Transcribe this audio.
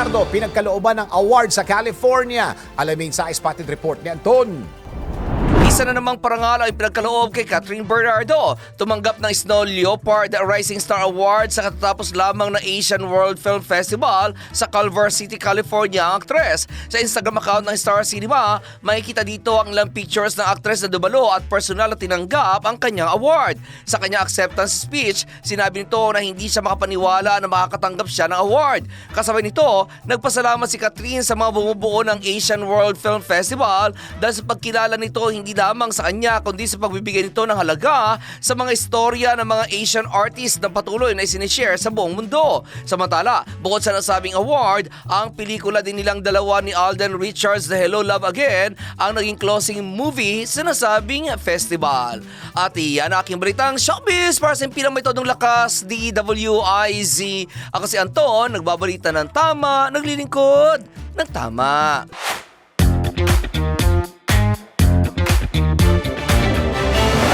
Bernardo pinagkalooban ng award sa California. Alamin sa Spotted Report ni Anton. Isa na namang parangal ang pinagkaloob kay Catherine Bernardo. Tumanggap ng Snow Leopard Rising Star Award sa katatapos lamang ng Asian World Film Festival sa Culver City, California ang aktres. Sa Instagram account ng Star Cinema, makikita dito ang ilang pictures ng aktres na dumalo at personal na tinanggap ang kanyang award. Sa kanyang acceptance speech, sinabi nito na hindi siya makapaniwala na makakatanggap siya ng award. Kasabay nito, nagpasalamat si Catherine sa mga bumubuo ng Asian World Film Festival dahil sa pagkilala nito hindi lamang sa kanya kundi sa pagbibigay nito ng halaga sa mga istorya ng mga Asian artists na patuloy na isinishare sa buong mundo. Samantala, bukod sa nasabing award, ang pelikula din nilang dalawa ni Alden Richards The Hello Love Again ang naging closing movie sa nasabing festival. At iyan aking balitang showbiz para sa impilang may todong lakas, DWIZ. Ako si Anton, nagbabalita ng tama, naglilingkod ng tama.